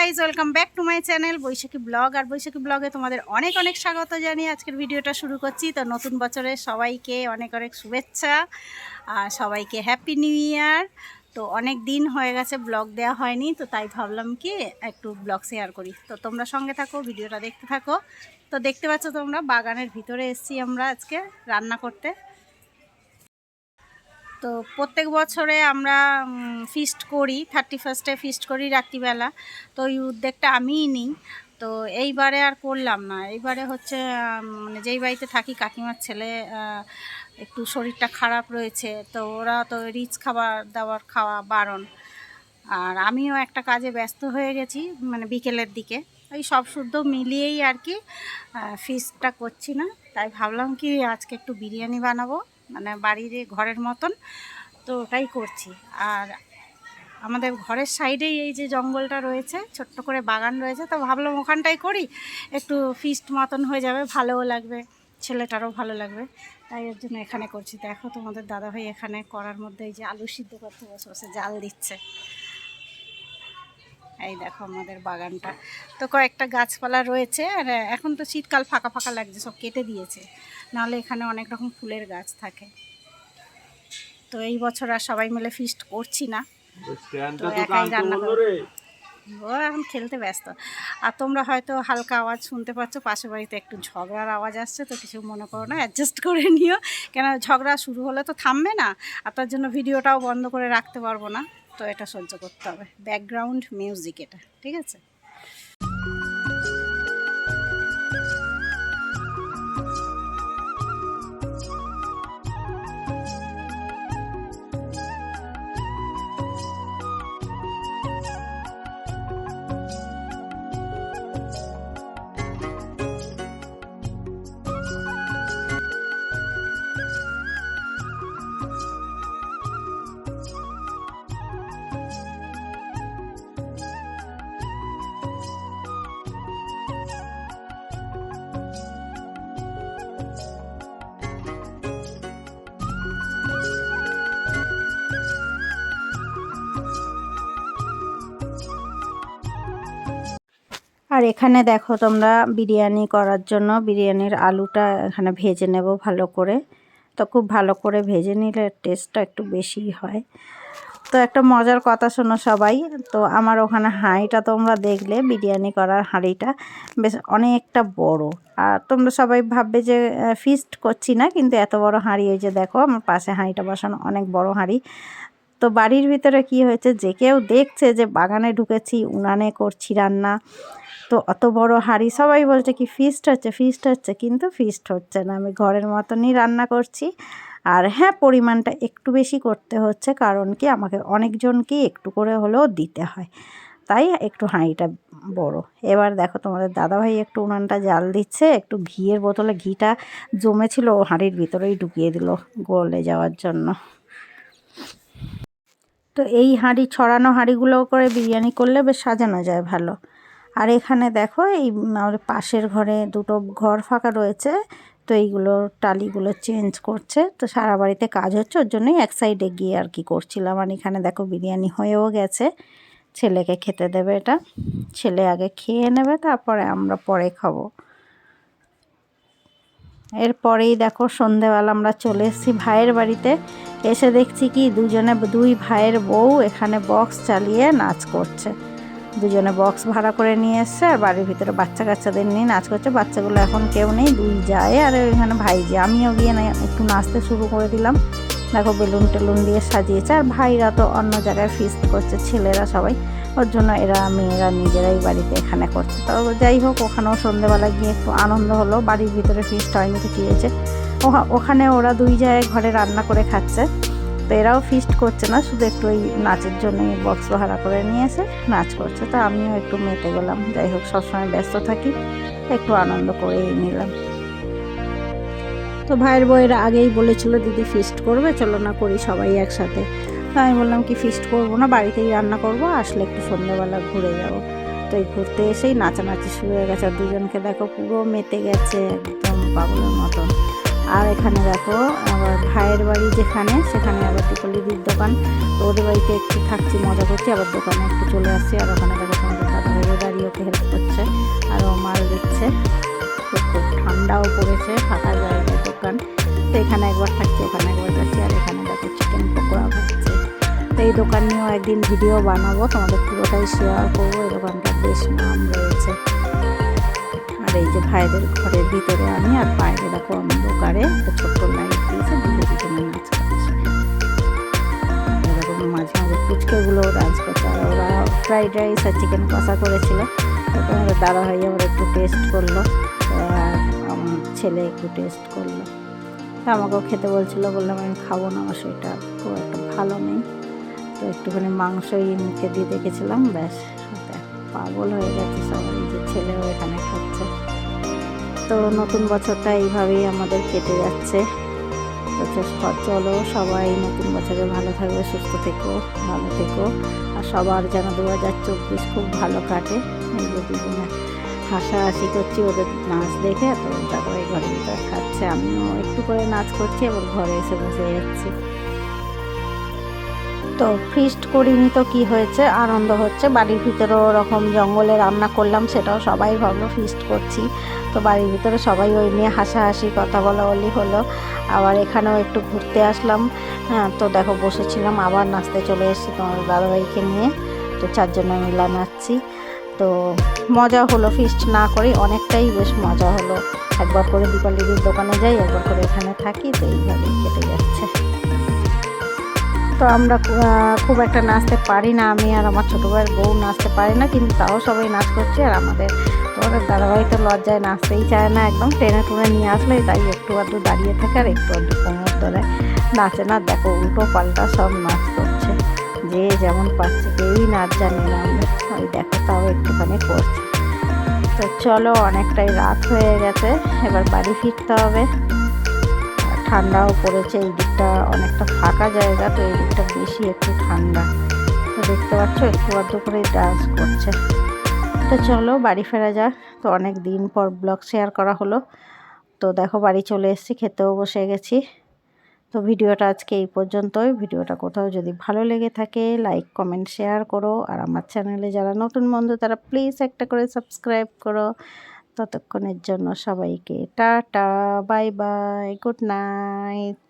Guys welcome back to my channel Baishakhi vlog আর বৈশাখী ব্লগে তোমাদের অনেক অনেক স্বাগত জানিয়ে আজকের ভিডিওটা শুরু করছি। তো নতুন বছরে সবাইকে অনেক অনেক শুভেচ্ছা, আর সবাইকে হ্যাপি নিউ ইয়ার তো অনেক দিন হয়ে গেছে ব্লগ দেওয়া হয়নি, তো তাই ভাবলাম কি একটু ব্লগ শেয়ার করি। তো তোমরা সঙ্গে থাকো, ভিডিওটা দেখতে থাকো। তো দেখতে পাচ্ছ তোমরা, বাগানের ভিতরে এসছি আমরা আজকে রান্না করতে। তো প্রত্যেক বছরে আমরা ফিস্ট করি থার্টি ফার্স্টে ফিস্ট করি রাত্রিবেলা। তো এই উদ্যোগটা আমিই নিই। তো এইবারে আর করলাম না। এইবারে হচ্ছে মানে যেই বাড়িতে থাকি, কাকিমার ছেলে একটু শরীরটা খারাপ রয়েছে, তো ওরা তো রিচ খাবার দাবার খাওয়া বারণ। আর আমিও একটা কাজে ব্যস্ত হয়ে গেছি মানে বিকেলের দিকে। ওই সব শুদ্ধ মিলিয়েই আর কি ফিস্টটা করছি না। তাই ভাবলাম কি আজকে একটু বিরিয়ানি বানাবো। মানে বাড়ির ঘরের মতন, তো ওটাই করছি। আর আমাদের ঘরের সাইডেই এই যে জঙ্গলটা রয়েছে, ছোট্ট করে বাগান রয়েছে, তো ভাবলাম ওখানটাই করি, একটু ফিস্ট মতন হয়ে যাবে, ভালোও লাগবে, ছেলেটারও ভালো লাগবে, তাই এর জন্য এখানে করছি। দেখো তোমাদের দাদাভাই এখানে করার মধ্যে এই যে আলু সিদ্ধ করতে বসে বসে জাল দিচ্ছে। এই দেখো আমাদের বাগানটা। তো কয়েকটা গাছপালা রয়েছে, আর এখন তো শীতকাল ফাঁকা ফাঁকা লাগছে, সব কেটে দিয়েছে। নাহলে এখানে অনেক রকম ফুলের গাছ থাকে। তো এই বছর আর সবাই মিলে ফিস্ট করছি না। তো একাই রান্না করো ও এখন খেলতে ব্যস্ত। আর তোমরা হয়তো হালকা আওয়াজ শুনতে পাচ্ছ পাশের বাড়িতে একটু ঝগড়ার আওয়াজ আসছে তো কিছু মনে করো না অ্যাডজাস্ট করে নিও। কেন ঝগড়া শুরু হলে তো থামবে না আর তার জন্য ভিডিওটাও বন্ধ করে রাখতে পারব না। তো এটা সহ্য করতে হবে। ব্যাকগ্রাউন্ড মিউজিক এটা ঠিক আছে? আর এখানে দেখো তোমরা বিরিয়ানি করার জন্য বিরিয়ানির আলুটা এখানে ভেজে নেব ভালো করে। তো খুব ভালো করে ভেজে নিলে টেস্টটা একটু বেশি হয়। তো একটা মজার কথা শোনো সবাই। তো আমার ওখানে হাঁড়িটা তোমরা দেখলে, বিরিয়ানি করার হাঁড়িটা বেশ অনেকটা বড়। আর তোমরা সবাই ভাববে যে ফিস্ট করছি না, কিন্তু এত বড় হাঁড়ি, ওই যে দেখো আমার পাশে হাঁড়িটা বসানো অনেক বড় হাঁড়ি। তো বাড়ির ভিতরে কি হয়েছে? যে কেউ দেখছে যে বাগানে ঢুকেছি, উনানে করছি রান্না। তো অত বড় হাঁড়ি, সবাই বলছে কি ফিস্ট হচ্ছে ফিস্ট হচ্ছে, কিন্তু ফিস্ট হচ্ছে না। আমি ঘরের মতনই রান্না করছি। আর হ্যাঁ পরিমাণটা একটু বেশি করতে হচ্ছে, কারণ কি আমাকে অনেকজনকেই একটু করে হলেও দিতে হয়। তাই একটু হাঁড়িটা বড়। এবার দেখো তোমাদের দাদাভাই একটু উনানটা জাল দিচ্ছে, একটু ঘিয়ের বোতলে ঘিটা জমেছিল, ও হাঁড়ির ভিতরেই ঢুকিয়ে দিল গলে যাওয়ার জন্য। তো এই হাঁড়ি, ছড়ানো হাঁড়িগুলো করে বিরিয়ানি করলে বেশ সাজানো যায় ভালো। আর এখানে দেখো এই আমার পাশের ঘরে দুটো ঘর ফাঁকা রয়েছে, তো এইগুলো টালিগুলো চেঞ্জ করছে, তো সারা বাড়িতে কাজ হচ্ছে, ওর জন্যই এক সাইডে গিয়ে আর কি করছিলাম। আর এখানে দেখো বিরিয়ানি হয়েও গেছে, ছেলেকে খেতে দেবে এটা, ছেলে আগে খেয়ে নেবে, তারপরে আমরা পরে খাব। এরপরেই দেখো সন্ধেবেলা আমরা চলে এসেছি ভাইয়ের বাড়িতে এসে দেখছি কি দুজনে, দুই ভাইয়ের বউ এখানে বক্স চালিয়ে নাচ করছে। দুজনে বক্স ভাড়া করে নিয়ে এসছে, আর বাড়ির ভিতরে বাচ্চা কাচ্চাদের নিয়ে নাচ করছে। বাচ্চাগুলো এখন কেউ নেই, দুই যায়, আর এখানে যে আমিও গিয়ে না, একটু নাচতে শুরু করে দিলাম। দেখো বেলুন টেলুন দিয়ে সাজিয়েছে, আর ভাইরা তো অন্য জায়গায় ফিস্ট করছে, ছেলেরা সবাই। ওর জন্য এরা, মেয়েরা নিজেরাই বাড়িতে এখানে করছে। তো যাই হোক, ওখানেও সন্ধেবেলা গিয়ে একটু আনন্দ হলো। বাড়ির ভিতরে ফিস্ট হয়নি তো হয়েছে? ওখানে ওরা দুই জায়গায় ঘরে রান্না করে খাচ্ছে। তো এরাও ফিস্ট করছে না, শুধু একটু ওই নাচের জন্যই বক্স ভাড়া করে নিয়েছে, নাচ করছে। তো আমিও একটু মেতে গেলাম, যাই হোক, সবসময় ব্যস্ত থাকি, একটু আনন্দ করেই নিলাম। তো ভাইয়ের বউয়েরা আগেই বলেছিল, দিদি ফিস্ট করবে, চলো না করি সবাই একসাথে। তো আমি বললাম, কি ফিস্ট করব না, বাড়িতেই রান্না করব, আসলে একটু সন্ধ্যাবেলা ঘুরে যাব। তো এই ঘুরতে এসেই নাচানাচি শুরু হয়ে গেছে। আর দুজনকে দেখো, পুরো মেতে গেছে, একদম পাগলের মতন। আর এখানে দেখো আবার ভাইয়ের বাড়ি যেখানে, সেখানে আবার টিকলিদির দোকান। তো ওদের বাড়িতে একটু থাকছি, মজা করছি, আবার দোকানে একটু চলে আসছি। আর ওখানে দেখো তোমাদের দাদা দাঁড়িয়ে ওকে হেল্প করছে। আর ও মাল দিচ্ছে। তো খুব ঠান্ডাও পড়েছে, ফাঁকা জায়গায় দোকান। তো এখানে একবার থাকছি, ওখানে একবার যাচ্ছি। আর এখানে দেখো চিকেন পকোড়া ভাজছে। তো এই দোকান নিয়েও একদিন ভিডিও বানাবো। তোমাদের পুরোটাই শেয়ার করব। এই দোকানটার বেশ নাম রয়েছে। এই যে ভাইদের ঘরের ভিতরে আমি আর বাইরে দেখো একটা ছোট্ট লাইট দিয়েছে, দুটো দুজনে নাচ করছে এরকম মাঝে মাঝে ফুচকেগুলোও ডান্স করছে আর ওরা ফ্রাইড রাইস আর চিকেন কষা করেছিল। তখন ওরা দাদা ভাই আবার একটু টেস্ট করল আমার ছেলে একটু টেস্ট করল। আমাকেও খেতে বলছিল, বললাম আমি খাব না, আমার সেটা খুব একটা ভালো নেই। তো একটুখানি মাংসই মুখে দিয়ে দেখেছিলাম, ব্যাস। পাগল হয়ে গেছে সবাই যে ছেলেও এখানে খাচ্ছে। তো নতুন বছরটা এইভাবেই আমাদের কেটে যাচ্ছে। তো চলো সবাই নতুন বছরে ভালো থাকবে সুস্থ থেকো, ভালো থেকো। আর সবার যেন দু হাজার চব্বিশ খুব ভালো কাটে। এই হাসাহাসি করছি, ওদের নাচ দেখে, তো তারপরে ঘরে ভিতরে খাচ্ছে, আমিও একটু করে নাচ করছি এবার ঘরে এসে বসে যাচ্ছি। তো ফিস্ট করিনি তো কি হয়েছে? আনন্দ হচ্ছে। বাড়ির ভিতরে ওরকম জঙ্গলে রান্না করলাম, সেটাও সবাই ভাবলো ফিস্ট করছি। তো বাড়ির ভিতরে সবাই ওই নিয়ে হাসাহাসি, কথা বলা বলি হলো। আবার এখানেও একটু ঘুরতে আসলাম। হ্যাঁ তো দেখো বসেছিলাম, আবার নাচতে চলে এসেছি তোমার দাদাভাইকে নিয়ে। তো চারজনে মিলা নাচছি। তো মজা হলো ফিস্ট না করে অনেকটাই বেশ মজা হলো। একবার করে দীপালিদির দোকানে যাই, একবার করে এখানে থাকি, তো এইভাবেই কেটে যাচ্ছে। তো আমরা খুব একটা নাচতে পারি না আমি আর আমার ছোটো ভাইয়ের বউ নাচতে পারি না, কিন্তু তাও সবাই নাচ করছে আর আমাদের তোমাদের দাদাভাই তো লজ্জায় নাচতেই চায় না, একদম ট্রেনে টুনে নিয়ে আসলে তাই একটু আধটু দাঁড়িয়ে থাকে আর একটু আধটু কোমর ধরে নাচে না, দেখো উল্টো পাল্টা সব নাচ করছে, যে যেমন পাচ্ছে কেউই নাচ জানে না ওই দেখো তাও একটুখানি করছে। তো চলো অনেকটাই রাত হয়ে গেছে, এবার বাড়ি ফিরতে হবে। ঠান্ডাও পড়েছে, এই দিকটা অনেকটা ফাঁকা জায়গা, তো এই দিকটা বেশি একটু ঠান্ডা। তো দেখতে পাচ্ছ, একটু আধটু করে ডান্স করছে। তো চলো, বাড়ি ফেরা যাক। তো অনেক দিন পর ব্লগ শেয়ার করা হলো। তো দেখো, বাড়ি চলে এসেছি, খেতেও বসে গেছি। তো ভিডিওটা আজকে এই পর্যন্তই। ভিডিওটা কোথাও যদি ভালো লেগে থাকে লাইক কমেন্ট শেয়ার করো। আর আমার চ্যানেলে যারা নতুন বন্ধু, তারা প্লিজ একটা করে সাবস্ক্রাইব করো। ততক্ষণের জন্য সবাইকে tata bye bye good night.